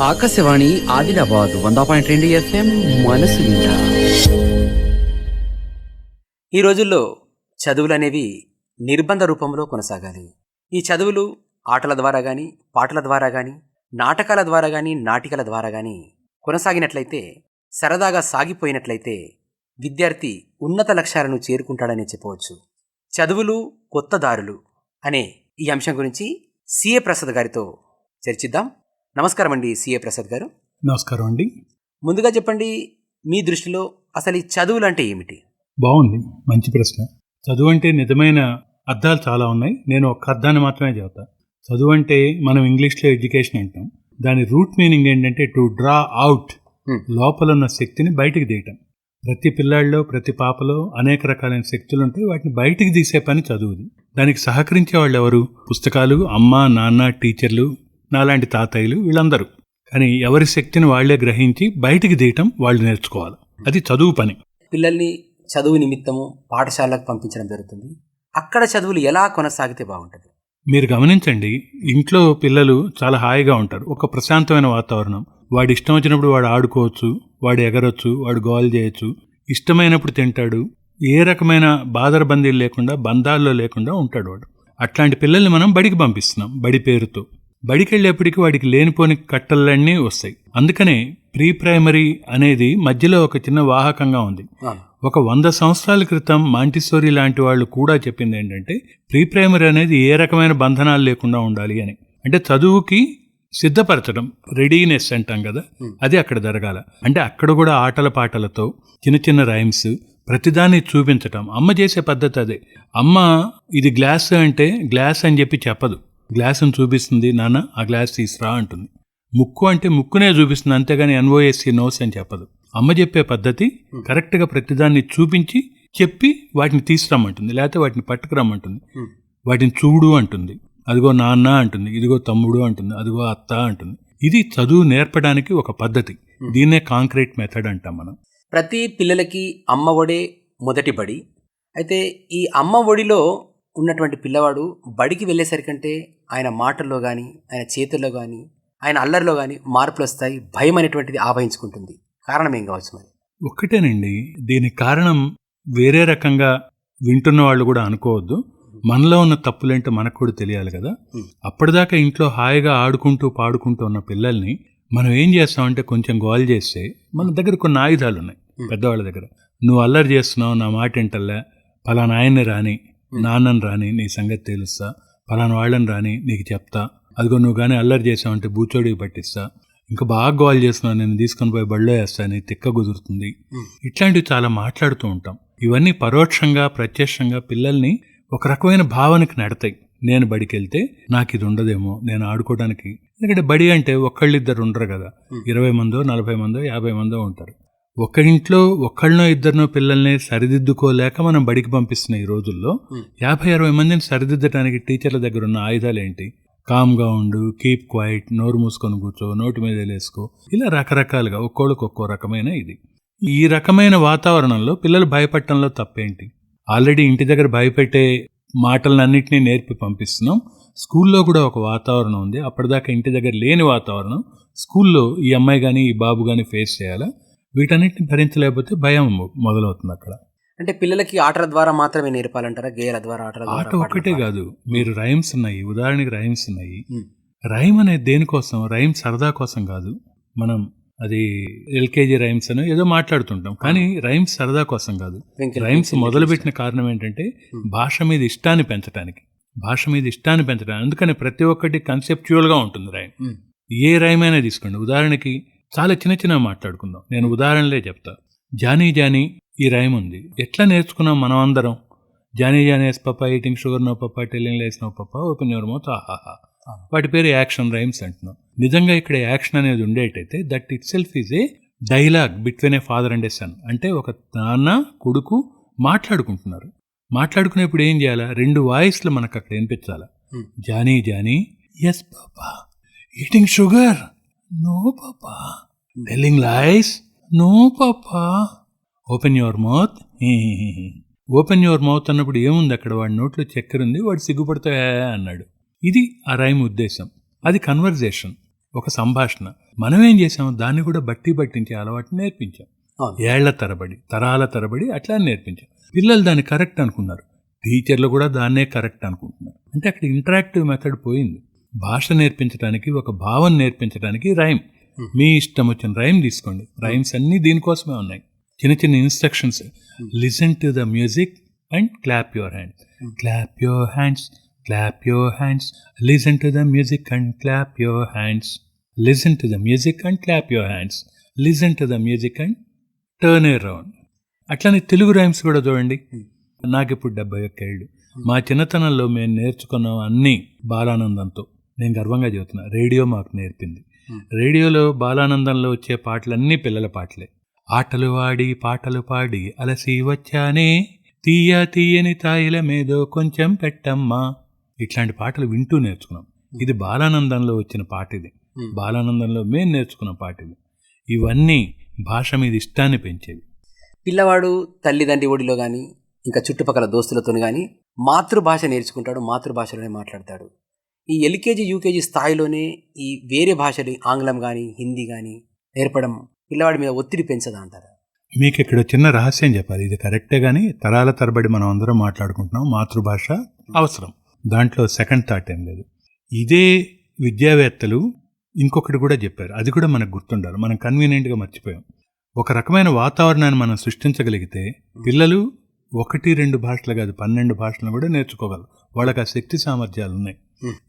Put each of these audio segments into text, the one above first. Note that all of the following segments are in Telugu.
ఆకాశవాణి ఆదిలాబాద్ వంద పాయింట్ రెండు ఎఫ్ఎం మనసు ఈ రోజుల్లో చదువులు అనేవి నిర్బంధ రూపంలో కొనసాగాలి. ఈ చదువులు ఆటల ద్వారా గాని పాటల ద్వారా గాని నాటకాల ద్వారా గాని నాటికల ద్వారా గాని కొనసాగినట్లయితే సరదాగా సాగిపోయినట్లయితే విద్యార్థి ఉన్నత లక్ష్యాలను చేరుకుంటాడని చెప్పవచ్చు. చదువులు కొత్త దారులు అనే ఈ అంశం గురించి సిఏ ప్రసాద్ గారితో చర్చిద్దాం. నమస్కారం అండి సిఏ ప్రసాద్ గారు. నమస్కారం అండి. ముందుగా చెప్పండి మీ దృష్టిలో అసలు ఈ చదువులు అంటే ఏమిటి? బాగుంది మంచి ప్రశ్న. చదువు అంటే నిజమైన అర్థాలు చాలా ఉన్నాయి. నేను ఒక అర్థాన్ని మాత్రమే చెబుతా. చదువు అంటే మనం ఇంగ్లీష్లో ఎడ్యుకేషన్ అంటాం. దాని రూట్ మీనింగ్ ఏంటంటే టు డ్రా అవుట్. లోపల ఉన్న శక్తిని బయటికి తీయటం. ప్రతి పిల్లాడిలో ప్రతి పాపలో అనేక రకాలైన శక్తులు ఉంటాయి. వాటిని బయటికి తీసే పని చదువుది. దానికి సహకరించే వాళ్ళు ఎవరు? పుస్తకాలు అమ్మ నాన్న టీచర్లు నాలాంటి తాతయ్యలు వీళ్ళందరూ. కానీ ఎవరి శక్తిని వాళ్ళే గ్రహించి బయటికి తీయటం వాళ్ళు నేర్చుకోవాలి. అది చదువు పని. పిల్లల్ని చదువు నిమిత్తము పాఠశాలకు పంపించడం జరుగుతుంది. అక్కడ చదువులు ఎలా కొనసాగితే బాగుంటుంది? మీరు గమనించండి ఇంట్లో పిల్లలు చాలా హాయిగా ఉంటారు. ఒక ప్రశాంతమైన వాతావరణం. వాడు ఇష్టం వచ్చినప్పుడు వాడు ఆడుకోవచ్చు వాడు ఎగరొచ్చు వాడు గోల్ చేయొచ్చు. ఇష్టమైనప్పుడు తింటాడు. ఏ రకమైన బాదరబందీలు లేకుండా బంధాల్లో లేకుండా ఉంటాడు వాడు. అట్లాంటి పిల్లల్ని మనం బడికి పంపిస్తున్నాం బడి పేరుతో. బడికి వెళ్ళేప్పటికి వాడికి లేనిపోని కట్టలన్నీ వస్తాయి. అందుకనే ప్రీ ప్రైమరీ అనేది మధ్యలో ఒక చిన్న వాహకంగా ఉంది. ఒక వంద సంవత్సరాల క్రితం మాంటిసోరీ లాంటి వాళ్ళు కూడా చెప్పింది ఏంటంటే ప్రీ ప్రైమరీ అనేది ఏ రకమైన బంధనాలు లేకుండా ఉండాలి అని. అంటే చదువుకి సిద్ధపరచడం రెడీనెస్ అంటాం కదా అది అక్కడ జరగాల. అంటే అక్కడ కూడా ఆటల పాటలతో చిన్న చిన్న రైమ్స్ ప్రతిదాన్ని చూపించటం. అమ్మ చేసే పద్ధతి అదే. అమ్మ ఇది గ్లాస్ అంటే గ్లాస్ అని చెప్పి చెప్పదు. గ్లాసును చూపిస్తుంది నాన్న ఆ గ్లాస్ తీసురా అంటుంది. ముక్కు అంటే ముక్కునే చూపిస్తుంది అంతేగాని ఎన్ఓఎస్సి నోస్ అని చెప్పదు. అమ్మ చెప్పే పద్ధతి కరెక్ట్గా ప్రతిదాన్ని చూపించి చెప్పి వాటిని తీసుకురమ్మంటుంది లేకపోతే వాటిని పట్టుకురమ్మంటుంది. వాటిని చూడు అంటుంది. అదిగో నాన్న అంటుంది ఇదిగో తమ్ముడు అంటుంది అదిగో అత్త అంటుంది. ఇది చదువు నేర్పడానికి ఒక పద్ధతి. దీన్నే కాంక్రీట్ మెథడ్ అంటాం మనం. ప్రతి పిల్లలకి అమ్మ ఒడే మొదటి బడి అయితే ఈ అమ్మ ఒడిలో ఉన్నటువంటి పిల్లవాడు బడికి వెళ్ళేసరికంటే ఆయన మాటల్లో కానీ ఆయన చేతుల్లో కానీ ఆయన అల్లరిలో కానీ మార్పులు వస్తాయి భయం అనేటువంటిది ఆవహించుకుంటుంది. కారణం ఏం కావచ్చు మరి? ఒక్కటేనండి దీనికి కారణం వేరే రకంగా వింటున్న వాళ్ళు కూడా అనుకోవద్దు. మనలో ఉన్న తప్పులేంటో మనకు కూడా తెలియాలి కదా. అప్పటిదాకా ఇంట్లో హాయిగా ఆడుకుంటూ పాడుకుంటూ ఉన్న పిల్లల్ని మనం ఏం చేస్తామంటే కొంచెం గోల్ చేస్తే మన దగ్గర కొన్ని ఆయుధాలు ఉన్నాయి. పెద్దవాళ్ళ దగ్గర. నువ్వు అల్లరి చేస్తున్నావు నా మాట ఏంటల్లా పలానా ఆయన్ని రాని నాన్నని రాని నీ సంగతి తెలుస్తా. పలానా వాళ్ళని రాని నీకు చెప్తా. అదిగో నువ్వు కానీ అల్లరి చేసావంటే బూచోడికి పట్టిస్తా. ఇంకా బాగా గోల్ చేస్తున్నావు నేను తీసుకొని పోయి బళ్ళో వేస్తా నీ తిక్క కుదురుతుంది. ఇట్లాంటివి చాలా మాట్లాడుతూ ఉంటాం. ఇవన్నీ పరోక్షంగా ప్రత్యక్షంగా పిల్లల్ని ఒక రకమైన భావనకి నడతాయి. నేను బడికి వెళ్తే నాకు ఇది ఉండదేమో నేను ఆడుకోవడానికి. ఎందుకంటే బడి అంటే ఒక్కళ్ళిద్దరు ఉండరు కదా. ఇరవై మందో నలభై మందో యాభై మందో ఉంటారు. ఒక ఇంట్లో ఒక్కళ్ళనో ఇద్దరినో పిల్లల్ని సరిదిద్దుకోలేక మనం బడికి పంపిస్తున్న ఈ రోజుల్లో. యాభై అరవై మందిని సరిదిద్దడానికి టీచర్ల దగ్గర ఉన్న ఆయుధాలు ఏంటి? కామ్గా ఉండు కీప్ క్వైట్ నోరు మూసుకొని కూర్చో నోటి మీద వేలేసుకో. ఇలా రకరకాలుగా ఒక్కోళ్ళకి ఒక్కో రకమైన ఇది. ఈ రకమైన వాతావరణంలో పిల్లలు భయపడటంలో తప్పేంటి? ఆల్రెడీ ఇంటి దగ్గర భయపెట్టే మాటలన్నింటినీ నేర్పి పంపిస్తున్నాం. స్కూల్లో కూడా ఒక వాతావరణం ఉంది. అప్పటిదాకా ఇంటి దగ్గర లేని వాతావరణం. స్కూల్లో ఈ అమ్మాయి కానీ ఈ బాబు కానీ ఫేస్ చేయాలా? వీటన్నిటిని భరించలేకపోతే భయం మొదలవుతుంది అక్కడ అంటే పిల్లలకి ఆటల ద్వారా మాత్రమే నేర్పాలంటారా? గేయాల ద్వారా ఆటల ఆట ద్వారా? కాదు. మీరు రైమ్స్ ఉన్నాయి. ఉదాహరణకి రైమ్స్ ఉన్నాయి. రైమ్ అనేది దేనికోసం? రైమ్ సరదా కోసం కాదు. మనం అది ఎల్కేజీ రైమ్స్ అని ఏదో మాట్లాడుతుంటాం. కానీ రైమ్స్ సరదా కోసం కాదు. రైమ్స్ మొదలుపెట్టిన కారణం ఏంటంటే. భాష మీద ఇష్టాన్ని పెంచడానికి భాష మీద ఇష్టాన్ని పెంచడానికి అందుకని ప్రతి ఒక్కటి కన్సెప్చువల్గా ఉంటుంది రైమ్. ఏ రైమ్ అయినా తీసుకోండి. ఉదాహరణకి చాలా చిన్న చిన్న మాట్లాడుకుందాం. నేను ఉదాహరణలే చెప్తా. జానీ జానీ ఈ రైమ్ ఉంది. ఎట్లా నేర్చుకున్నాం మనం అందరం Johnny Johnny yes papa eating sugar no papa telling lies no papa open your mouth ఆహాహా వాటి పేరు యాక్షన్ రైమ్స్ అంటున్నాం. నిజంగా ఇక్కడ యాక్షన్ అనేది ఉండేటైతే that itself is a dialogue between a father and a son. అంటే ఒక నాన్న కొడుకు మాట్లాడుకుంటున్నారు. మాట్లాడుకునేప్పుడు ఏం చేయాలా? రెండు వాయిస్లు మనకు అక్కడ వినిపించాలా. Johnny Johnny yes papa eating sugar. No papa. Telling lies no papa. Open your mouth open your mouth అన్నప్పుడు ఏముంది అక్కడ? వాడి నోట్లో చక్కెర ఉంది వాడు సిగ్గుపడితే "ఏ" అన్నాడు. ఇది ఆ రైమ్ ఉద్దేశం. అది కన్వర్జేషన్ ఒక సంభాషణ. మనం ఏం చేసాం దాన్ని కూడా బట్టి పట్టించే అలవాటు నేర్పించాం. ఏళ్ళ తరబడి తరాల తరబడి అట్లా నేర్పించాం. పిల్లలు దాన్ని కరెక్ట్ అనుకున్నారు. టీచర్లు కూడా దాన్నే కరెక్ట్ అనుకుంటున్నారు. అంటే అక్కడ ఇంటరాక్టివ్ మెథడ్ పోయింది. భాష నేర్పించడానికి ఒక భావం నేర్పించడానికి రైమ్. మీ ఇష్టం వచ్చిన రైమ్ తీసుకోండి. రైమ్స్ అన్నీ దీనికోసమే ఉన్నాయి. చిన్న చిన్న instructions. Listen to the music and clap your hands clap your hands clap your hands listen to the music and clap your hands listen to the music and clap your hands listen to the music and turn around అట్లనే తెలుగు రైమ్స్ కూడా చూడండి. నాకు ఇప్పుడు డెబ్బై ఒక్క ఏళ్ళు. మా చిన్నతనంలో మేము నేర్చుకున్నాం అన్నీ బాలానందంతో. నేను గర్వంగా చెబుతున్నా రేడియో మాకు నేర్పింది. రేడియోలో బాలానందంలో వచ్చే పాటలన్నీ పిల్లల పాటలే. ఆటలు ఆడి పాటలు పాడి అలసి వచ్చానే తీయ తీయని తాయిల మీదో కొంచెం పెట్టమ్మా. ఇట్లాంటి పాటలు వింటూ నేర్చుకున్నాం. ఇది బాలానందంలో వచ్చిన పాట ఇది. బాలానందంలో మేము నేర్చుకున్న పాట ఇది. ఇవన్నీ భాష మీద ఇష్టాన్ని పెంచేవి. పిల్లవాడు తల్లిదండ్రి ఒడిలో కానీ ఇంకా చుట్టుపక్కల దోస్తులతో కానీ మాతృభాష నేర్చుకుంటాడు మాతృభాషలోనే మాట్లాడతాడు. ఈ ఎల్కేజీ యూకేజీ స్థాయిలోనే ఈ వేరే భాషలు ఆంగ్లం కానీ హిందీ కానీ నేర్పడం పిల్లవాడి మీద ఒత్తిడి పెంచదా అంటారు? మీకు ఇక్కడ చిన్న రహస్యం చెప్పాలి. ఇది కరెక్టే కానీ తరాల తరబడి మనం అందరం మాట్లాడుకుంటున్నాం మాతృభాష అవసరం. దాంట్లో సెకండ్ థాట్ ఏం లేదు. ఇదే విద్యావేత్తలు ఇంకొకటి కూడా చెప్పారు. అది కూడా మనకు గుర్తుండాలి. మనం కన్వీనియంట్గా మర్చిపోయాం. ఒక రకమైన వాతావరణాన్ని మనం సృష్టించగలిగితే పిల్లలు ఒకటి రెండు భాషలు కాదు పన్నెండు భాషలను కూడా నేర్చుకోగలరు. వాళ్ళకి ఆ శక్తి సామర్థ్యాలు ఉన్నాయి.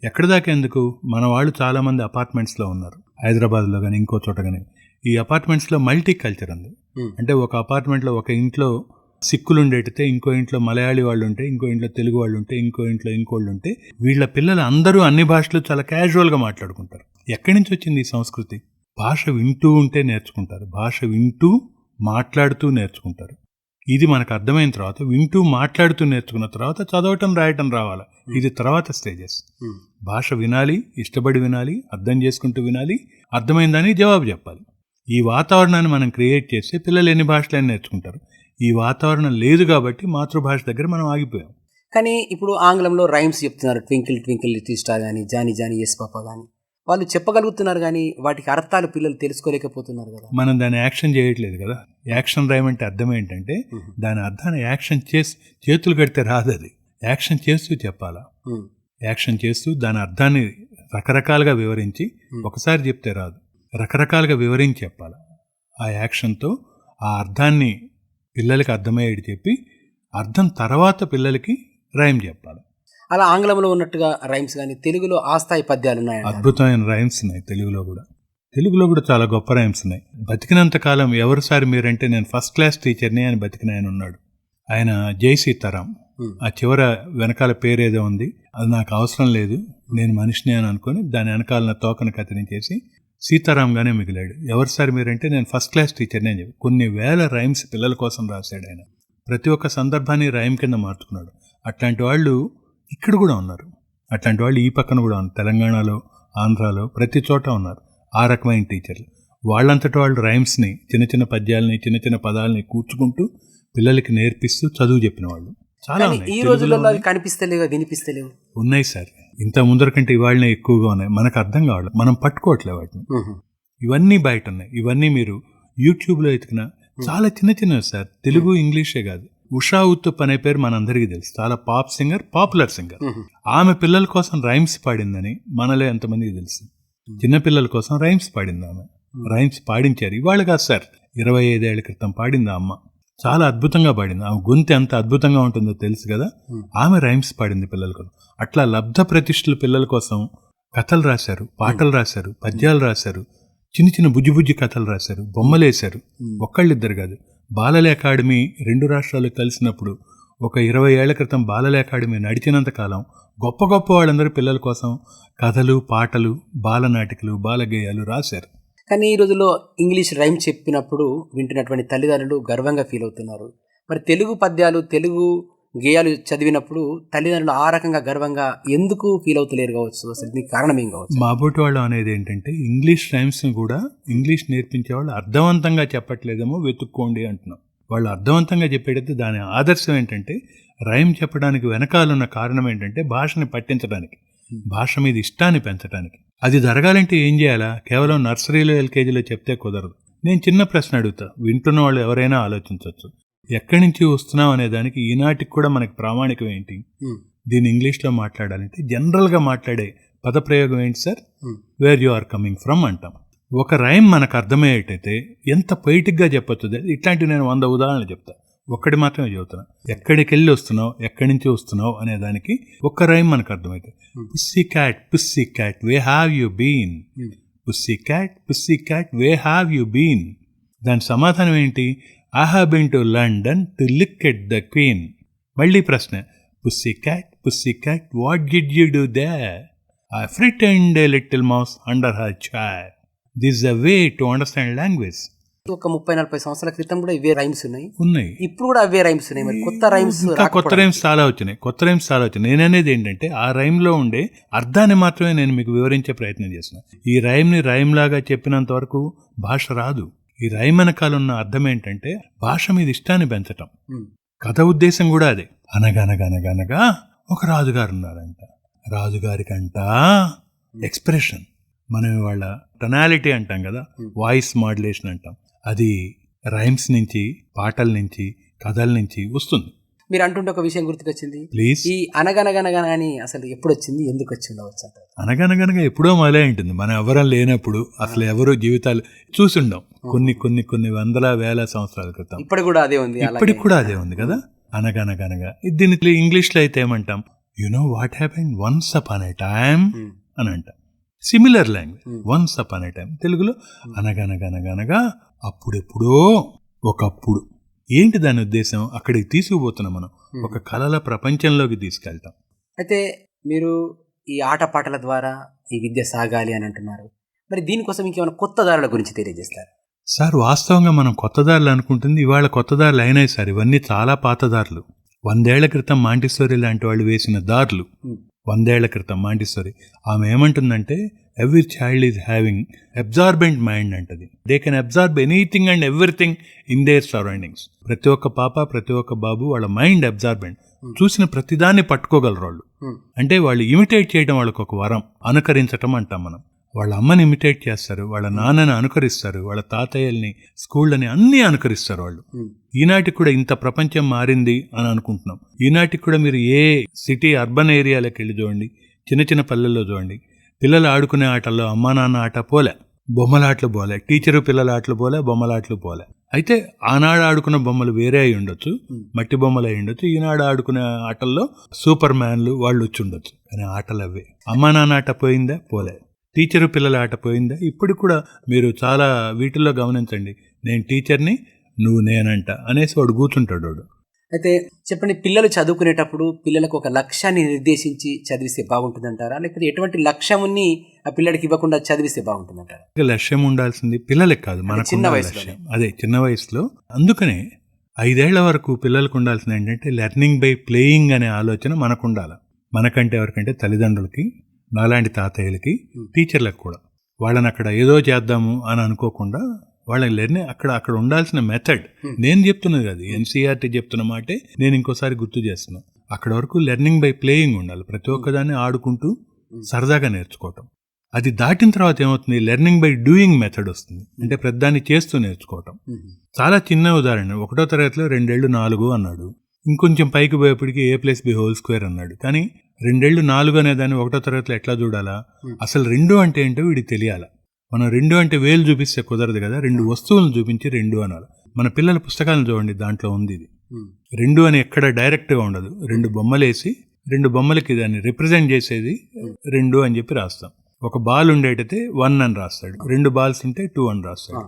ఎక్కడి దాకా ఎందుకు మన వాళ్ళు చాలా మంది అపార్ట్మెంట్స్లో ఉన్నారు. హైదరాబాద్లో కానీ ఇంకో చోట కానీ ఈ అపార్ట్మెంట్స్లో మల్టీ కల్చర్ ఉంది. అంటే ఒక అపార్ట్మెంట్లో ఒక ఇంట్లో సిక్కులు ఉండేటితే ఇంకో ఇంట్లో మలయాళీ వాళ్ళు ఉంటే ఇంకో ఇంట్లో తెలుగు వాళ్ళు ఉంటే ఇంకో ఇంట్లో ఇంకోళ్ళు ఉంటే వీళ్ళ పిల్లలు అందరూ అన్ని భాషలు చాలా క్యాజువల్గా మాట్లాడుకుంటారు. ఎక్కడి నుంచి వచ్చింది ఈ సంస్కృతి? భాష వింటూ ఉంటే నేర్చుకుంటారు. భాష వింటూ మాట్లాడుతూ నేర్చుకుంటారు. ఇది మనకు అర్థమైన తర్వాత వింటూ మాట్లాడుతూ నేర్చుకున్న తర్వాత చదవటం రాయటం రావాలి? ఇది తర్వాత స్టేజెస్. భాష వినాలి ఇష్టపడి వినాలి అర్థం చేసుకుంటూ వినాలి అర్థమైందని జవాబు చెప్పాలి. ఈ వాతావరణాన్ని మనం క్రియేట్ చేస్తే పిల్లలు ఎన్ని భాషలైనా నేర్చుకుంటారు. ఈ వాతావరణం లేదు కాబట్టి మాతృభాష దగ్గర మనం ఆగిపోయాం. కానీ ఇప్పుడు ఆంగ్లంలో రైమ్స్ చెప్తున్నారు ట్వింకిల్ ట్వింకిల్ లిటిల్ స్టార్ కానీ జానీ జానీ ఎస్ పాప కానీ వాళ్ళు చెప్పగలుగుతున్నారు కానీ వాటికి అర్థాలు పిల్లలు తెలుసుకోలేకపోతున్నారు కదా. మనం దాన్ని యాక్షన్ చేయట్లేదు కదా. యాక్షన్ రైమ్ అంటే అర్థం ఏంటంటే. దాని అర్థాన్ని యాక్షన్ చేసి చేతులు కడితే రాదు అది. యాక్షన్ చేస్తూ చెప్పాలా? యాక్షన్ చేస్తూ దాని అర్థాన్ని రకరకాలుగా వివరించి. ఒకసారి చెప్తే రాదు. రకరకాలుగా వివరించి చెప్పాలి? ఆ యాక్షన్తో ఆ అర్థాన్ని పిల్లలకి అర్థమయ్యేది చెప్పి అర్థం తర్వాత పిల్లలకి రైమ్ చెప్పాలి? అలా ఆంగ్లంలో ఉన్నట్టుగా రైమ్స్ కానీ తెలుగులో ఆ స్థాయి పద్యాలు ఉన్నాయంట అద్భుతమైన రైమ్స్ ఉన్నాయి తెలుగులో కూడా. తెలుగులో కూడా చాలా గొప్ప రైమ్స్ ఉన్నాయి. బతికినంత కాలం ఎవరు సారి మీరంటే నేను ఫస్ట్ క్లాస్ టీచర్ని అని బతికిన ఆయన ఉన్నాడు. ఆయన జై సీతారాం. ఆ చివర వెనకాల పేరేదో ఉంది. అది నాకు అవసరం లేదు. నేను మనిషిని అని అనుకుని దాని వెనకాల నా తోకను కత్తిరించేసి సీతారాంగానే మిగిలాడు. ఎవరు సార్ మీరంటే నేను ఫస్ట్ క్లాస్ టీచర్ని అని చెప్పి. కొన్ని వేల రైమ్స్ పిల్లల కోసం రాశాడు ఆయన. ప్రతి ఒక్క సందర్భాన్ని రైమ్ కింద మార్చుకున్నాడు. అట్లాంటి వాళ్ళు ఇక్కడ కూడా ఉన్నారు. అట్లాంటి వాళ్ళు ఈ పక్కన కూడా ఉన్నారు. తెలంగాణలో ఆంధ్రాలో ప్రతి చోట ఉన్నారు. ఆ రకమైన టీచర్లు. వాళ్ళంతటి వాళ్ళు రైమ్స్ని చిన్న చిన్న పద్యాలని చిన్న చిన్న పదాలని కూర్చుకుంటూ పిల్లలకి నేర్పిస్తూ చదువు చెప్పిన వాళ్ళు. చాలా ఈ రోజులలో. కనిపిస్తలేవు వినిపిస్తలేవు? ఉన్నాయి సార్. ఇంత ముందర కంటే ఇవాళనే ఎక్కువగా ఉన్నాయి. మనకు అర్థం కావాలి మనం పట్టుకోవట్లే వాటిని. ఇవన్నీ బయట ఉన్నాయి. ఇవన్నీ మీరు యూట్యూబ్లో ఎతికిన చాలా చిన్న చిన్నవి సార్. తెలుగు ఇంగ్లీషే కాదు. ఉషా ఉత్తుప్ అనే పేరు మనందరికీ తెలుసు. చాలా పాప్ సింగర్ పాపులర్ సింగర్. ఆమె పిల్లల కోసం రైమ్స్ పాడిందని మనలో ఎంతమందికి తెలుసు. చిన్న పిల్లల కోసం రైమ్స్ పాడింది ఆమె. రైమ్స్ పాడించారు. ఇవాళ కాదు సార్ ఇరవై ఐదేళ్ళ క్రితం పాడింది అమ్మ. చాలా అద్భుతంగా పాడింది. ఆమె గొంతు ఎంత అద్భుతంగా ఉంటుందో తెలుసు కదా. ఆమె రైమ్స్ పాడింది పిల్లల కోసం. అట్లా లబ్ధ ప్రతిష్ఠలు పిల్లల కోసం కథలు రాశారు పాటలు రాశారు పద్యాలు రాశారు చిన్న చిన్న బుజ్జి బుజ్జి కథలు రాశారు బొమ్మలు వేశారు Hmm. ఒక్కళ్ళిద్దరు కాదు. బాలల అకాడమీ రెండు రాష్ట్రాలు కలిసినప్పుడు ఒక ఇరవై ఏళ్ళ క్రితం బాలల అకాడమీ నడిచినంత కాలం గొప్ప గొప్ప వాళ్ళందరూ పిల్లల కోసం కథలు పాటలు బాలనాటికలు బాలగేయాలు రాశారు. కానీ ఈ రోజుల్లో ఇంగ్లీష్ రైమ్ చెప్పినప్పుడు వింటున్నటువంటి తల్లిదండ్రులు గర్వంగా ఫీల్ అవుతున్నారు. మరి తెలుగు పద్యాలు తెలుగు గేయాలు చదివినప్పుడు తల్లిదండ్రులు ఆ రకంగా గర్వంగా ఎందుకు ఫీల్ అవుతలేరు కావచ్చు? అసలు దీనికి కారణం ఏం కావచ్చు? మా బోటి వాళ్ళు అనేది ఏంటంటే ఇంగ్లీష్ రైమ్స్ని కూడా ఇంగ్లీష్ నేర్పించే వాళ్ళు అర్థవంతంగా చెప్పట్లేదేమో వెతుక్కోండి అంటున్నాం. వాళ్ళు అర్థవంతంగా చెప్పేటైతే దాని ఆదర్శం ఏంటంటే రైమ్ చెప్పడానికి వెనకాలన్న కారణం ఏంటంటే భాషని పట్టించడానికి. భాష మీద ఇష్టాన్ని పెంచడానికి. అది జరగాలంటే ఏం చేయాలా? కేవలం నర్సరీలో ఎల్కేజీలో చెప్తే కుదరదు. నేను చిన్న ప్రశ్న అడుగుతా. వింటున్న వాళ్ళు ఎవరైనా ఆలోచించవచ్చు ఎక్కడి నుంచి వస్తున్నాం అనే దానికి ఈనాటికి కూడా మనకి ప్రామాణికం ఏంటి? ఉమ్, దీన్ని ఇంగ్లీష్లో మాట్లాడాలంటే జనరల్గా మాట్లాడే పదప్రయోగం ఏంటి sir? Where you are coming from అంటాం. ఒక రైమ్ మనకు అర్థమయ్యేటైతే ఎంత పొయిటిక్గా చెప్పొచ్చు ఇట్లాంటివి నేను వంద ఉదాహరణలు చెప్తా. ఒక్కటి మాత్రమే చెబుతున్నా. ఎక్కడికి వెళ్ళి వస్తున్నావు? ఎక్కడి నుంచి వస్తున్నావు? అనే దానికి ఒక్క రైమ్ మనకు అర్థమైతే Hmm. Pussy cat pussy cat where have you been. Pussy cat pussy cat where have you been దాని సమాధానం ఏంటి? I have been to London to look at the queen మళ్ళీ ప్రశ్న pussy cat pussy cat what did you do there I frightened a little mouse under her chair this the way to understand language ఒక ముప్పై నలభై సంవత్సరాల క్రితం కూడా ఇవే రైమ్స్ ఉన్నాయి. ఉన్నాయి. ఇప్పుడు కూడా అవే రైమ్స్ ఉన్నాయి మరి. కొత్త రైమ్స్ కొత్త రైమ్స్ చాలా వచ్చినాయి. కొత్త రైమ్స్ చాలా వచ్చినాయి. నేననేది ఏంటంటే ఆ రైమ్లో ఉండే అర్థాన్ని మాత్రమే నేను మీకు వివరించే ప్రయత్నం చేసిన ఈ రైమ్ని రైమ్ లాగా చెప్పినంత వరకు భాష రాదు. ఈ రైమ్ వెనకాల ఉన్న అర్థం ఏంటంటే భాష మీద ఇష్టాన్ని పెంచటం. కథ ఉద్దేశం కూడా అదే. అనగనగనగనగా ఒక రాజుగారు ఉన్నారంట రాజుగారికంట ఎక్స్ప్రెషన్. మనం ఇవాళ టొనాలిటీ అంటాం కదా. వాయిస్ మాడ్యులేషన్ అంటాం. అది రైమ్స్ నుంచి పాటల నుంచి కథల నుంచి వస్తుంది. మీరు అంటుంటే ఒక విషయం గుర్తుకొచ్చింది. ఈ అనగనగనగన అని అసలు ఎప్పుడు వచ్చింది ఎందుకు వచ్చి ఉండవచ్చు అనగనగనగా ఎప్పుడో మొదలై ఉంటుంది మనం ఎవరం లేనప్పుడు అసలు ఎవరు జీవితాలు చూసుండం కొన్ని కొన్ని కొన్ని వందల వేల సంవత్సరాల క్రితం. ఇప్పుడు కూడా అదే ఉంది. ఇప్పటికి కూడా అదే ఉంది కదా? అనగనగనగా. దీనికి ఇంగ్లీష్లో అయితే ఏమంటాం? You know what happen once upon a time um, అని అంటాం. Similar language. Once upon a time తెలుగులో అనగనగనగనగా అప్పుడెప్పుడో ఒకప్పుడు. ఏంటి దాని ఉద్దేశం? అక్కడికి తీసుకుపోతున్నాం మనం. ఒక కళల ప్రపంచంలోకి తీసుకెళ్తాం. అయితే మీరు ఈ ఆటపాటల ద్వారా ఈ విద్య సాగాలి అని అంటున్నారు. మరి దీనికోసం ఇంకేమైనా కొత్త దారుల గురించి తెలియజేస్తారు? సార్ వాస్తవంగా మనం కొత్త దారులు అనుకుంటుంది. ఇవాళ కొత్త దారులు అయినాయి సార్. ఇవన్నీ చాలా పాత దారులు. వందేళ్ళ క్రితం మాంటిస్టోరీ లాంటి వాళ్ళు వేసిన దారులు. వందేళ్ళ క్రితం మాంటిస్టోరీ ఆమె ఏమంటుందంటే every child is having absorbent mind అంటది. They can absorb anything and everything in their surroundings ప్రతి ఒక్క పాప ప్రతి ఒక్క బాబు వాళ్ళ మైండ్ అబ్జార్బెంట్ చూసిన ప్రతిదాన్ని పట్టుకోగలరు వాళ్ళు. ఉమ్, అంటే వాళ్ళు ఇమిటేట్ చేయడం వాళ్ళకి ఒక వరం. అనుకరించటం అంటాం మనం. వాళ్ళ అమ్మని ఇమిటేట్ చేస్తారు వాళ్ళ నాన్నని అనుకరిస్తారు వాళ్ళ తాతయ్యల్ని స్కూళ్ళని అన్నీ అనుకరిస్తారు వాళ్ళు. ఈనాటికి కూడా ఇంత ప్రపంచం మారింది అని అనుకుంటున్నాం. ఈనాటికి కూడా మీరు ఏ సిటీ అర్బన్ ఏరియాలకు వెళ్ళి చూడండి చిన్న చిన్న పల్లెల్లో చూడండి పిల్లలు ఆడుకునే ఆటల్లో అమ్మా నాన్న ఆట పోలే బొమ్మలాటలు పోలే టీచరు పిల్లల ఆటలు పోలే బొమ్మలాటలు పోలే. అయితే ఆనాడు ఆడుకున్న బొమ్మలు వేరే అయి ఉండొచ్చు. మట్టి బొమ్మలు అయి ఉండొచ్చు ఈనాడు ఆడుకునే ఆటల్లో సూపర్ మ్యాన్లు వాళ్ళు వచ్చి ఉండొచ్చు. కానీ ఆటలు అవే. అమ్మా నాన్న ఆట పోయిందా? పోలే. టీచరు పిల్లల ఆట పోయిందా? ఇప్పుడు కూడా మీరు చాలా వీటిల్లో గమనించండి. నేను టీచర్ని నువ్వు నేనంట అనేసి వాడు కూర్చుంటాడు వాడు. అయితే చెప్పండి పిల్లలు చదువుకునేటప్పుడు పిల్లలకు ఒక లక్ష్యాన్ని నిర్దేశించి చదివిస్తే బాగుంటుందంటారా? లేకపోతే ఎటువంటి లక్ష్యాన్ని ఆ పిల్లడికి ఇవ్వకుండా చదివిస్తే బాగుంటుందంటారా? లక్ష్యం ఉండాల్సింది పిల్లలకి కాదు మనకు చిన్న. లక్ష్యం. అదే చిన్న వయసులో. అందుకనే ఐదేళ్ళ వరకు పిల్లలకు ఉండాల్సింది ఏంటంటే లెర్నింగ్ బై ప్లేయింగ్ అనే ఆలోచన మనకు ఉండాలి మనకంటే ఎవరికంటే తల్లిదండ్రులకి నాలాంటి తాతయ్యలకి. టీచర్లకు కూడా. వాళ్ళని అక్కడ ఏదో చేద్దాము అని అనుకోకుండా వాళ్ళకి లెర్నింగ్ అక్కడ అక్కడ ఉండాల్సిన మెథడ్ Hmm. నేను చెప్తున్నది అది. ఎన్సీఆర్టీ చెప్తున్న మాటే నేను ఇంకోసారి గుర్తు చేస్తున్నా. అక్కడ వరకు లెర్నింగ్ బై ప్లేయింగ్ ఉండాలి. ప్రతి ఒక్కదాన్ని ఆడుకుంటూ సరదాగా నేర్చుకోవటం. అది దాటిన తర్వాత ఏమవుతుంది? లెర్నింగ్ బై డూయింగ్ మెథడ్ వస్తుంది. అంటే ప్రతిదాన్ని చేస్తూ నేర్చుకోవటం. చాలా చిన్న ఉదాహరణ. ఒకటో తరగతిలో రెండేళ్ళు నాలుగు అన్నాడు. ఇంకొంచెం పైకి పోయేప్పటికి a plus b whole square అన్నాడు. కానీ రెండేళ్ళు నాలుగు అనే దాన్ని ఒకటో తరగతిలో ఎట్లా చూడాలా? Hmm. అసలు రెండు అంటే ఏంటో వీడికి తెలియాలా? మనం రెండు అంటే వేలు చూపిస్తే కుదరదు కదా. రెండు వస్తువులను చూపించి రెండు అనాలి. మన పిల్లల పుస్తకాలను చూడండి దాంట్లో ఉంది ఇది. రెండు అని ఎక్కడ డైరెక్ట్గా ఉండదు. రెండు బొమ్మలేసి రెండు బొమ్మలకి దాన్ని రిప్రజెంట్ చేసేది రెండు అని చెప్పి రాస్తాం. ఒక బాల్ ఉండేటైతే వన్ అని రాస్తాడు. రెండు బాల్స్ ఉంటే టూ అని రాస్తాడు.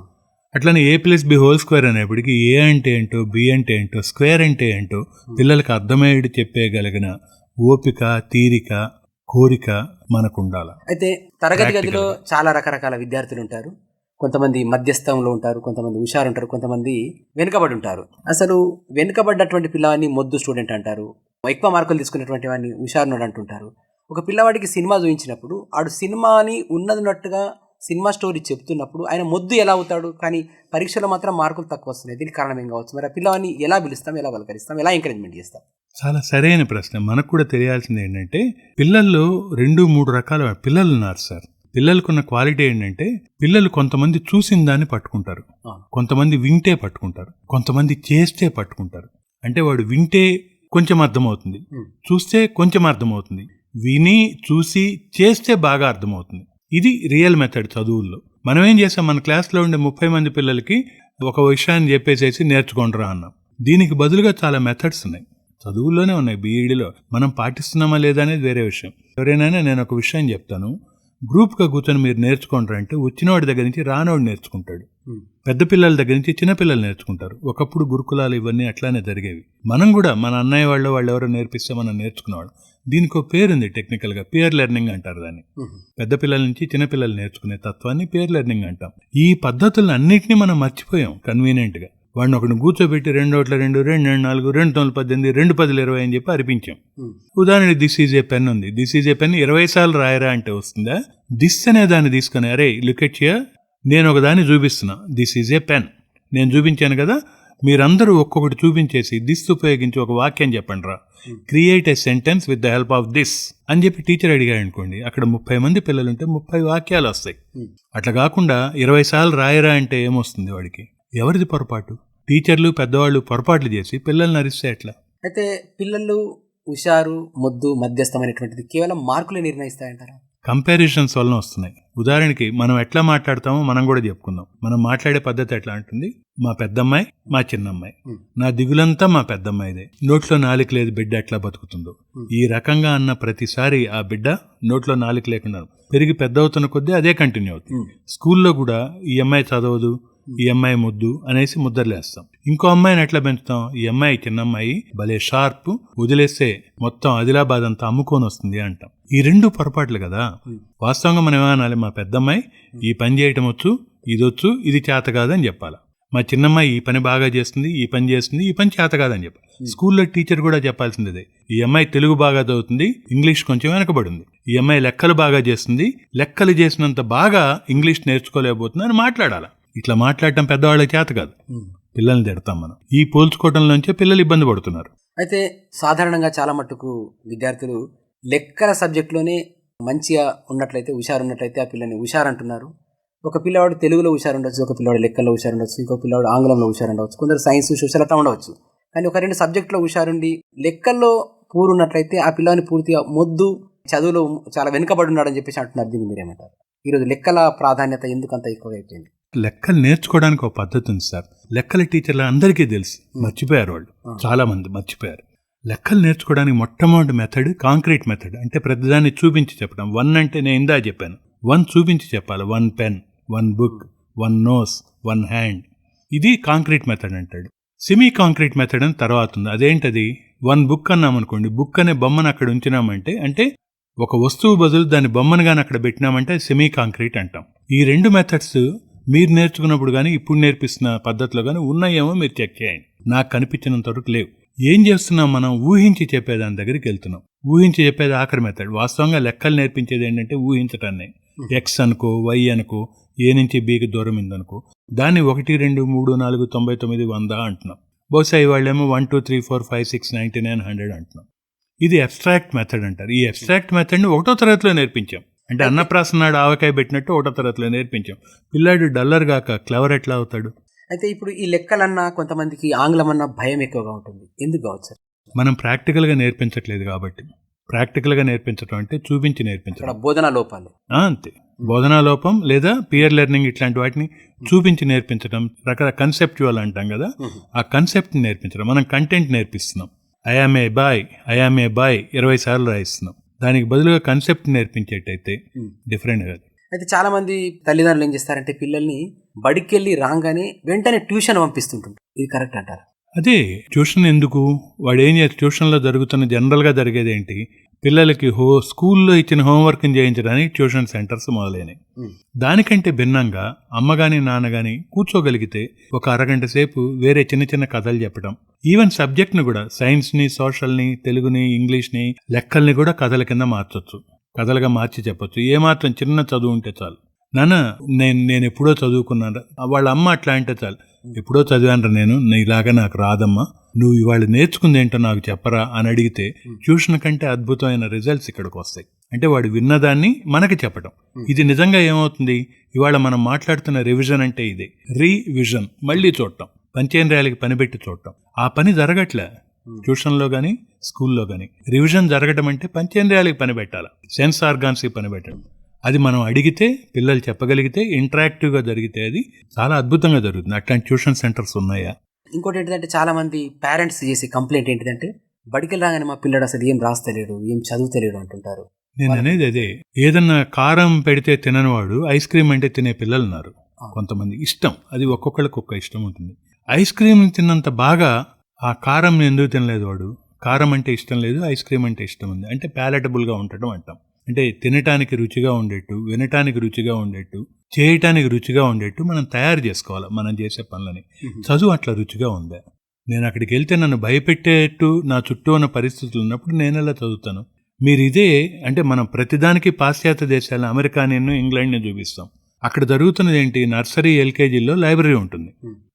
అట్లనే a plus b whole square అనేప్పటికీ ఏ అంటే ఏంటో బి అంటే ఏంటో స్క్వేర్ అంటే ఏంటో పిల్లలకి అర్థమయ్యేది చెప్పేయగలిగిన ఓపిక తీరిక కోరిక మనకు ఉండాలి. అయితే తరగతి గదిలో. చాలా రకరకాల విద్యార్థులు ఉంటారు. కొంతమంది మధ్యస్థంలో ఉంటారు కొంతమంది హుషారు ఉంటారు కొంతమంది వెనుకబడి ఉంటారు అసలు వెనుకబడ్డటువంటి పిల్లవాడిని మొద్దు స్టూడెంట్ అంటారు. ఎక్కువ మార్కులు తీసుకునేటువంటి వాడిని హుషారునాడు అంటుంటారు ఒక పిల్లవాడికి సినిమా చూపించినప్పుడు ఆడు సినిమాని ఉన్నదిన్నట్టుగా సినిమా స్టోరీ చెప్తున్నప్పుడు ఆయన మొద్దు ఎలా అవుతాడు? కానీ పరీక్షలో మాత్రం మార్కులు తక్కువ వస్తున్నాయి. దీనికి కారణం ఏం కావచ్చు? మరి ఆ పిల్లవాడిని ఎలా పిలుస్తాం? ఎలా పలకరిస్తాం ఎలా ఎంకరేజ్మెంట్ చేస్తాం? చాలా సరైన ప్రశ్న. మనకు కూడా తెలియాల్సింది ఏంటంటే పిల్లల్లో రెండు మూడు రకాల పిల్లలు ఉన్నారు సార్. పిల్లలకున్న క్వాలిటీ ఏంటంటే పిల్లలు కొంతమంది చూసిన దాన్ని పట్టుకుంటారు. కొంతమంది వింటే పట్టుకుంటారు. కొంతమంది చేస్తే పట్టుకుంటారు. అంటే వాడు వింటే కొంచెం అర్థమవుతుంది. చూస్తే కొంచెం అర్థమవుతుంది. విని చూసి చేస్తే బాగా అర్థమవుతుంది. ఇది రియల్ మెథడ్ చదువుల్లో. మనం ఏం చేసాం? మన క్లాస్లో ఉండే ముప్పై మంది పిల్లలకి ఒక విషయాన్ని చెప్పేసేసి నేర్చుకుంటారా అన్నాం. దీనికి బదులుగా చాలా మెథడ్స్ ఉన్నాయి. చదువుల్లోనే ఉన్నాయి. బీఈడిలో మనం పాటిస్తున్నామా లేదా అనేది వేరే విషయం. ఎవరైనా నేను ఒక విషయం చెప్తాను. గ్రూప్గా కూర్చొని మీరు నేర్చుకుంటారు అంటే వచ్చినవాడి దగ్గర నుంచి రానోడు నేర్చుకుంటాడు. పెద్ద పిల్లల దగ్గర నుంచి చిన్న పిల్లలు నేర్చుకుంటారు. ఒకప్పుడు గురుకులాలు ఇవన్నీ అట్లానే జరిగేవి. మనం కూడా మన అన్నయ్య వాళ్ళు వాళ్ళు ఎవరో నేర్పిస్తే మనం నేర్చుకునేవాళ్ళం. దీనికి ఒక పేరుంది టెక్నికల్గా పియర్ లెర్నింగ్ అంటారు దాన్ని. పెద్ద పిల్లల నుంచి చిన్న పిల్లలు నేర్చుకునే తత్వాన్ని పేర్ లెర్నింగ్ అంటాం. ఈ పద్ధతులను అన్నింటినీ మనం మర్చిపోయాం కన్వీనియంట్గా. వాడిని ఒకటి కూర్చోబెట్టి రెండు ఓట్ల రెండు రెండు రెండు నాలుగు రెండు తొమ్మిది పద్దెనిమిది రెండు పదులు ఇరవై అని చెప్పి అరిపించాం. ఉదాహరణ దిస్ ఈజ్ ఏ పెన్ ఉంది. దిస్ ఈజ్ ఏ పెన్ ఇరవై సార్లు రాయరా అంటే వస్తుందా? దిస్ అనే దాన్ని తీసుకుని అరే లుకెట్ నేను ఒక దాన్ని చూపిస్తున్నా. దిస్ ఈజ్ ఏ పెన్ నేను చూపించాను కదా మీరందరూ ఒక్కొక్కటి చూపించేసి దిస్ ఉపయోగించి ఒక వాక్యం చెప్పండి రా create a sentence with the help of this అని చెప్పి టీచర్ అడిగాడు అనుకోండి అక్కడ ముప్పై మంది పిల్లలు ఉంటే ముప్పై వాక్యాలు వస్తాయి. అట్లా కాకుండా ఇరవై సార్లు రాయరా అంటే ఏమొస్తుంది వాడికి? ఎవరిది పొరపాటు? టీచర్లు పెద్దవాళ్ళు పొరపాట్లు చేసి పిల్లల్ని అరిస్తే ఎట్లా? అయితే పిల్లలు హుషారు మొద్దు మధ్యస్థమైనటువంటిది కేవలం మార్కులే నిర్ణయిస్తాయంటారా? కంపారిజన్స్ వలన వస్తున్నాయి. ఉదాహరణకి మనం ఎట్లా మాట్లాడతామో మనం కూడా చెప్పుకుందాం. మనం మాట్లాడే పద్ధతి ఎట్లా ఉంటుంది మా పెద్దమ్మాయి మా చిన్నమ్మాయి. నా దిగులంతా మా పెద్దమ్మాయిదే. నోట్లో నాలుక లేదు బిడ్డ ఎట్లా బతుకుతుందో. ఈ రకంగా అన్న ప్రతిసారి ఆ బిడ్డ నోట్లో నాలుక లేకుండా పెరిగి పెద్ద అవుతున్న కొద్దీ అదే కంటిన్యూ అవుతుంది. స్కూల్లో కూడా ఈ అమ్మాయి చదవదు ఈ అమ్మాయి ముద్దు అనేసి ముద్దర్లేస్తాం. ఇంకో అమ్మాయిని ఎట్లా పెంచుతాం? ఈ అమ్మాయి చిన్న అమ్మాయి భలే షార్ప్ వదిలేస్తే మొత్తం ఆదిలాబాద్ అంతా అమ్ముకొని వస్తుంది అంటాం. ఈ రెండు పొరపాట్లు కదా? వాస్తవంగా మనం ఏమనాలి మా పెద్దమ్మాయి ఈ పని చేయటం వచ్చు ఇది వచ్చు ఇది చేత కాదని చెప్పాలి. మా చిన్నమ్మాయి ఈ పని బాగా చేస్తుంది ఈ పని చేస్తుంది ఈ పని చేత కాదని చెప్పాలి. స్కూల్లో టీచర్ కూడా చెప్పాల్సిందే. ఈ అమ్మాయి తెలుగు బాగా చదువుతుంది ఇంగ్లీష్ కొంచెం వెనకబడింది. ఈ అమ్మాయి లెక్కలు బాగా చేస్తుంది లెక్కలు చేసినంత బాగా ఇంగ్లీష్ నేర్చుకోలేకపోతుంది అని మాట్లాడాలి. ఇట్లా మాట్లాడటం పెద్దవాళ్ళకి చేత కాదు. పిల్లల్ని తిడతాం మనం. ఈ పోల్చుకోవడంలోంచే పిల్లలు ఇబ్బంది పడుతున్నారు. అయితే సాధారణంగా చాలా మట్టుకు విద్యార్థులు లెక్కల సబ్జెక్టులోనే మంచిగా ఉన్నట్లయితే హుషారు ఉన్నట్లయితే ఆ పిల్లని హుషారు అంటున్నారు ఒక పిల్లవాడు తెలుగులో హుషారు ఉండొచ్చు ఒక పిల్లవాడు లెక్కల్లో హుషారు ఉండొచ్చు ఇంకో పిల్లవాడు ఆంగ్లంలో హుషారు ఉండవచ్చు కొందరు సైన్స్ సోషల్ అట్లా ఉండవచ్చు. కానీ ఒక రెండు సబ్జెక్టులో హుషారుండి లెక్కల్లో పూరు ఉన్నట్లయితే ఆ పిల్లవాడిని పూర్తిగా మొద్దు చదువులో చాలా వెనుకబడి ఉన్నాడని చెప్పేసి అంటున్నారు దీన్ని మీరేమంటారు? ఈరోజు లెక్కల ప్రాధాన్యత ఎందుకు అంత ఎక్కువగా అయిపోయింది? లెక్కలు నేర్చుకోవడానికి ఒక పద్ధతి ఉంది సార్. లెక్కల టీచర్లు అందరికీ తెలుసు. మర్చిపోయారు వాళ్ళు. చాలా మంది మర్చిపోయారు. లెక్కలు నేర్చుకోవడానికి మొట్టమొదటి మెథడ్ కాంక్రీట్ మెథడ్ అంటే ప్రతిదాన్ని చూపించి చెప్పడం. వన్ అంటే నేను ఇందా చెప్పాను. వన్ చూపించి చెప్పాలి. One pen one book one nose one hand ఇది కాంక్రీట్ మెథడ్ అంటాడు. సెమీ కాంక్రీట్ మెథడ్ అని తర్వాత ఉంది. అదేంటది? వన్ బుక్ అన్నాం అనుకోండి. బుక్ అనే బొమ్మను అక్కడ ఉంచినామంటే అంటే ఒక వస్తువు బదులు దాని బొమ్మను కానీ అక్కడ పెట్టినామంటే సెమీ కాంక్రీట్ అంటాం. ఈ రెండు మెథడ్స్ మీరు నేర్చుకున్నప్పుడు కానీ ఇప్పుడు నేర్పిస్తున్న పద్ధతిలో కానీ ఉన్నాయేమో మీరు చెక్ చేయండి. నాకు కనిపించినంత వరకు లేవు. ఏం చేస్తున్నాం మనం? ఊహించి చెప్పేదాని దగ్గరికి వెళ్తున్నాం. ఊహించి చెప్పేది ఆఖరి మెథడ్. వాస్తవంగా లెక్కలు నేర్పించేది ఏంటంటే ఊహించటాన్ని ఎక్స్ అనుకో వై అనుకో ఏ నుంచి బీకి దూరం ఉందనుకో దాన్ని ఒకటి రెండు మూడు నాలుగు తొంభై తొమ్మిది వంద అంటున్నాం. బహుశా వాళ్ళేమో one two three four five six ninety nine hundred అంటున్నాం. ఇది అబ్స్ట్రాక్ట్ మెథడ్ అంటారు. ఈ అబ్స్ట్రాక్ట్ మెథడ్ని ఒకటో తరగతిలో నేర్పించాం. అంటే అన్నప్రాసన నాడు ఆవకాయ పెట్టినట్టు ఒకటో తరగతిలో నేర్పించాం. పిల్లాడు డల్లర్ గాక క్లవర్ ఎట్లా అవుతాడు? అయితే ఇప్పుడు ఈ లెక్కలన్నా కొంతమందికి ఆంగ్లం అన్న భయం ఎక్కువగా ఉంటుంది. ఎందుకు కావచ్చు సార్? మనం ప్రాక్టికల్గా నేర్పించట్లేదు కాబట్టి. ప్రాక్టికల్గా నేర్పించడం అంటే చూపించి నేర్పించడం బోధనా లోపాలు. అంతే. బోధనా లోపం లేదా పియర్ లెర్నింగ్ ఇట్లాంటి వాటిని చూపించి నేర్పించడం రకరకాల కన్సెప్చువల్ అంటాం కదా? ఆ కన్సెప్ట్ నేర్పించడం మనం content నేర్పిస్తున్నాం. I am a boy I am a boy ఇరవై సార్లు రాయిస్తున్నాం. దానికి బదులుగా కన్సెప్ట్ నేర్పించేటైతే డిఫరెంట్ కాదు అయితే చాలా మంది తల్లిదండ్రులు ఏం చేస్తారంటే పిల్లల్ని బడికెళ్ళి రాగానే వెంటనే ట్యూషన్ పంపిస్తుంటుంటారు. ఇది కరెక్ట్ అంటారు? అదే ట్యూషన్ ఎందుకు? వాడు ఏం చేస్తారు ట్యూషన్లో జరుగుతున్న జనరల్గా జరిగేది ఏంటి పిల్లలకి హో స్కూల్లో ఇచ్చిన హోంవర్క్ని చేయించడానికి ట్యూషన్ సెంటర్స్ మొదలైనవి దానికంటే భిన్నంగా అమ్మ గాని నాన్న గాని కూర్చోగలిగితే ఒక అరగంట సేపు వేరే చిన్న చిన్న కథలు చెప్పడం ఈవెన్ సబ్జెక్ట్ని కూడా సైన్స్ని సోషల్ని తెలుగుని ఇంగ్లీష్ని లెక్కల్ని కూడా కథల కింద మార్చొచ్చు. కథలుగా మార్చి చెప్పొచ్చు. ఏమాత్రం చిన్న చదువు ఉంటే చాలు. నాన్న నేను నేను ఎప్పుడో చదువుకున్నాను వాళ్ళ అమ్మ అట్లా అంటే చాలు. ఎప్పుడో చదివాను నేను ఇలాగా నాకు రాదమ్మా. నువ్వు ఇవాళ నేర్చుకుంది ఏంటో నాకు చెప్పరా అని అడిగితే ట్యూషన్ కంటే అద్భుతమైన రిజల్ట్స్ ఇక్కడికి వస్తాయి. అంటే వాడు విన్నదాన్ని మనకి చెప్పటం ఇది నిజంగా ఏమవుతుంది? ఇవాళ మనం మాట్లాడుతున్న రివిజన్ అంటే ఇదే. రీవిజన్ మళ్ళీ చూడటం. పంచేంద్రియాలకి పని పెట్టి చూడటం. ఆ పని జరగట్లే. ట్యూషన్లో కానీ స్కూల్లో కానీ రివిజన్ జరగడం అంటే పంచేంద్రియాలకి పని పెట్టాలి? సెన్స్ ఆర్గాన్స్కి పని పెట్టడం. అది మనం అడిగితే పిల్లలు చెప్పగలిగితే ఇంటరాక్టివ్గా జరిగితే అది చాలా అద్భుతంగా జరుగుతుంది. అట్లాంటి ట్యూషన్ సెంటర్స్ ఉన్నాయా? ఇంకోటి ఏంటంటే చాలా మంది పేరెంట్స్ చేసే కంప్లైంట్ ఏంటిదంటే బడికి రాగానే మా పిల్లడు అసలు ఏం రాస్తలేడు ఏం చదువుతలేడు అంటుంటారు. నేను అనేది అదే ఏదన్నా కారం పెడితే తిననివాడు ఐస్ క్రీమ్ అంటే తినే పిల్లలు ఉన్నారు కొంతమంది ఇష్టం అది ఒక్కొక్కరికి ఒక్క ఇష్టం ఉంటుంది. ఐస్ క్రీమ్ తిన్నంత బాగా ఆ కారం ఎందుకు తినలేదు వాడు? కారం అంటే ఇష్టం లేదు ఐస్ క్రీమ్ అంటే ఇష్టం ఉంది. అంటే ప్యాలెటబుల్గా ఉండటం అంటాం అంటే తినటానికి రుచిగా ఉండేట్టు వినటానికి రుచిగా ఉండేట్టు చేయటానికి రుచిగా ఉండేట్టు మనం తయారు చేసుకోవాలి మనం చేసే పనులని. చదువు అట్లా రుచిగా ఉందా నేను అక్కడికి వెళ్తే నన్ను భయపెట్టేట్టు నా చుట్టూ ఉన్న పరిస్థితులు ఉన్నప్పుడు నేను ఎలా చదువుతాను? మీరు ఇదే అంటే మనం ప్రతిదానికి పాశ్చాత్య దేశాలను అమెరికాని ఇంగ్లాండ్ని చూపిస్తాం. అక్కడ జరుగుతున్నది ఏంటి? నర్సరీ ఎల్కేజీలో లైబ్రరీ ఉంటుంది.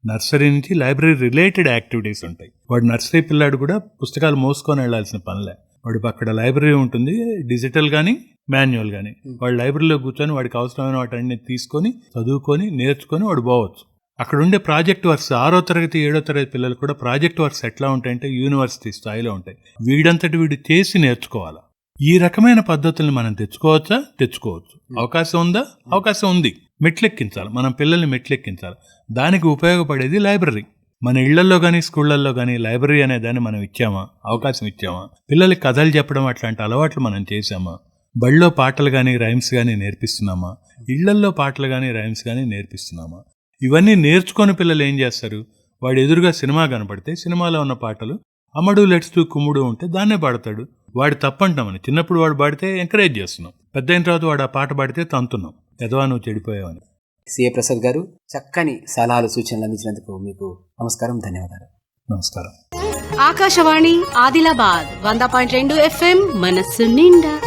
నర్సరీ నుంచి లైబ్రరీ రిలేటెడ్ యాక్టివిటీస్ ఉంటాయి. వాడు నర్సరీ పిల్లాడు కూడా పుస్తకాలు మోసుకొని వెళ్ళాల్సిన పనిలే. వాడు అక్కడ లైబ్రరీ ఉంటుంది డిజిటల్ కానీ మాన్యువల్ కానీ వాడు లైబ్రరీలో కూర్చొని వాడికి అవసరమైన వాటిని తీసుకొని చదువుకొని నేర్చుకొని వాడు పోవచ్చు. అక్కడ ఉండే ప్రాజెక్ట్ వర్క్స్ ఆరో తరగతి ఏడో తరగతి పిల్లలు కూడా ప్రాజెక్ట్ వర్క్స్ ఎట్లా ఉంటాయంటే యూనివర్సిటీ స్థాయిలో ఉంటాయి. వీడంతటి వీడు చేసి నేర్చుకోవాలి? ఈ రకమైన పద్ధతుల్ని మనం తెచ్చుకోవచ్చా? తెచ్చుకోవచ్చు. అవకాశం ఉందా? అవకాశం ఉంది. మెట్లెక్కించాలి. మనం పిల్లల్ని మెట్లెక్కించాలి. దానికి ఉపయోగపడేది లైబ్రరీ. మన ఇళ్ళలో కానీ స్కూళ్ళల్లో కానీ లైబ్రరీ అనే దాన్ని మనం ఇచ్చామా? అవకాశం ఇచ్చామా? పిల్లలకి కథలు చెప్పడం అట్లాంటి అలవాట్లు మనం చేసామా బళ్ళో పాటలు కానీ రైమ్స్ కానీ నేర్పిస్తున్నామా? ఇళ్ళల్లో పాటలు కానీ రైమ్స్ కానీ నేర్పిస్తున్నామా? ఇవన్నీ నేర్చుకొని పిల్లలు ఏం చేస్తారు? వాడు ఎదురుగా సినిమా కనపడితే సినిమాలో ఉన్న పాటలు అమ్మడు లెట్స్తూ కుమ్ముడు ఉంటే దాన్నే పాడతాడు. వాడు తప్పంటామని చిన్నప్పుడు వాడు పాడితే ఎంకరేజ్ చేస్తున్నాం. పెద్ద అయిన తర్వాత వాడు ఆ పాట పాడితే తంతున్నాం. ఎదవా నువ్వు చెడిపోయావని. సిఏ ప్రసాద్ గారు చక్కని సలహాలు సూచనలు అందించినందుకు మీకు నమస్కారం ధన్యవాదాలు. నమస్కారం. ఆకాశవాణి ఆదిలాబాద్ వంద పాయింట్ రెండు ఎఫ్ఎం మనస్సు నిండా.